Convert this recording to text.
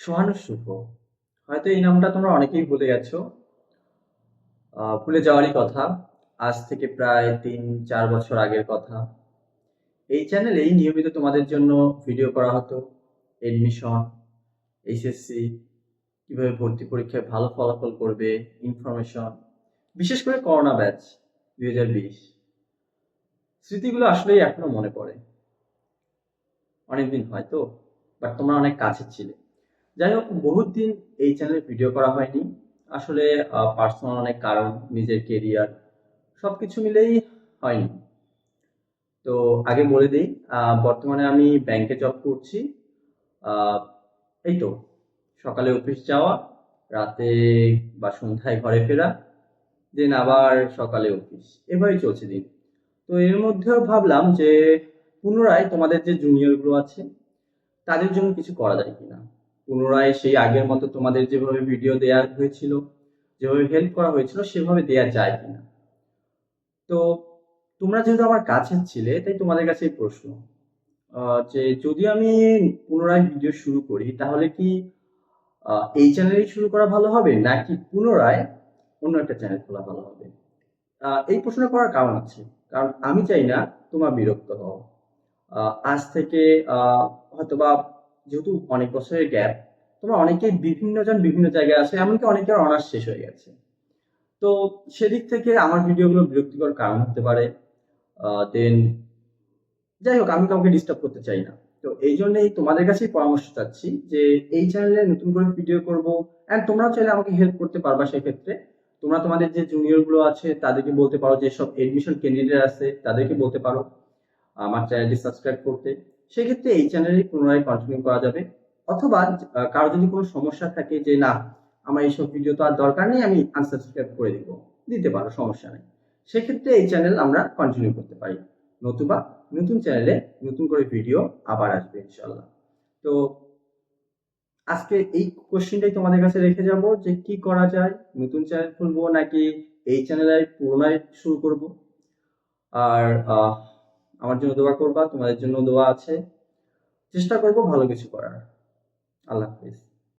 সোহানু শুভ হয়তো এই নামটা তোমরা অনেকেই ভুলে গেছো। ভুলে যাওয়ারই কথা। আজ থেকে প্রায় তিন, চার বছর আগের কথা। এই চ্যানেলেই নিয়মিত তোমাদের জন্য ভিডিও করা হতো। এডমিশন এইচএসসি কীভাবে ভর্তি পরীক্ষায় ভালো ফলাফল করবে ইনফরমেশন বিশেষ করে করোনা ব্যাচ দুই হাজার বিশ। স্মৃতিগুলো আসলেই এখনও মনে পড়ে। অনেকদিন হয়তো বাট তোমরা অনেক কাছে ছিলে। যাই হোক বহুত দিন এই চ্যানেলে ভিডিও করা হয়নি। আসলে পার্সোনাল অনেক কারণ, নিজের কেরিয়ার সব কিছু মিলেই হয়নি। তো আগে বলে দিই বর্তমানে আমি ব্যাংকে জব করছি। এই তো, সকালে অফিস যাওয়া, রাতে বা সন্ধ্যায় ঘরে ফেরা দেন আবার সকালে অফিস এভাবেই চলছে দিন। তো এর মধ্যেও ভাবলাম যে, পুনরায় তোমাদের যে জুনিয়রগুলো আছে, তাদের জন্য কিছু করা যায় কিনা। পুনরায় সেই আগের মতো তোমাদের যেভাবে ভিডিও দেয়া হয়েছিল, যেভাবে হেল্প করা হয়েছিল, সেভাবে দেয়া যায় কিনা? তো তোমরা যেহেতু আমার কাছের ছিলে, তাই তোমাদের কাছে প্রশ্ন। যে যদি আমি পুনরায় ভিডিও শুরু করি, তাহলে কি এই চ্যানেলেই শুরু করা ভালো হবে, নাকি পুনরায় অন্য একটা চ্যানেল খোলা ভালো হবে? এই প্রশ্নটা করার কারণ আছে। কারণ আমি চাই না তোমার বিরক্ত হও। আজ থেকে হয়তোবা যেহেতু অনেক বছরের গ্যাপ তোমরা অনেকেই বিভিন্ন জন বিভিন্ন জায়গায় আছে, এমনকি অনেকের অনার্স শেষ হয়ে গেছে। তো সেদিক থেকে আমার ভিডিওগুলো বিরক্তিকর কারণ হতে পারে দেন যাই হোক, আমি কাউকে ডিস্টার্ব করতে চাই না। তো এই জন্যই তোমাদের কাছেই পরামর্শ চাচ্ছি যে এই চ্যানেলে নতুন করে ভিডিও করব অ্যান্ড তোমরাও চাইলে আমাকে হেল্প করতে পারবা সেক্ষেত্রে। তোমরা তোমাদের যে জুনিয়রগুলো আছে, তাদেরকে বলতে পারো যে সব এডমিশন ক্যান্ডিডেট আছে, তাদেরকে বলতে পারো। আমার চ্যানেলটি সাবস্ক্রাইব করতে। সেক্ষেত্রে এই চ্যানেলই পুনরায় কন্টিনিউ করা যাবে। অথবা কারও যদি কোনো সমস্যা থাকে যে, না, আমার এইসব ভিডিও তো আর দরকার নেই, আমি আনসাবস্ক্রাইব করে দিব। দিতে পারো, সমস্যা নেই। সেক্ষেত্রে এই চ্যানেল আমরা কন্টিনিউ করতে পারি। নতুবা নতুন চ্যানেলে নতুন করে ভিডিও আবার আসবে ইনশাল্লাহ তো, আজকে এই কোশ্চেনটাই তোমাদের কাছে রেখে যাব যে, কি করা যায়, নতুন চ্যানেল খুলবো নাকি এই চ্যানেলে পুরোনায় শুরু করব? আর আমার জন্য দোয়া করবা, তোমাদের জন্য দোয়া আছে। চেষ্টা করব ভালো কিছু করার। আল্লাহ হাফিজ।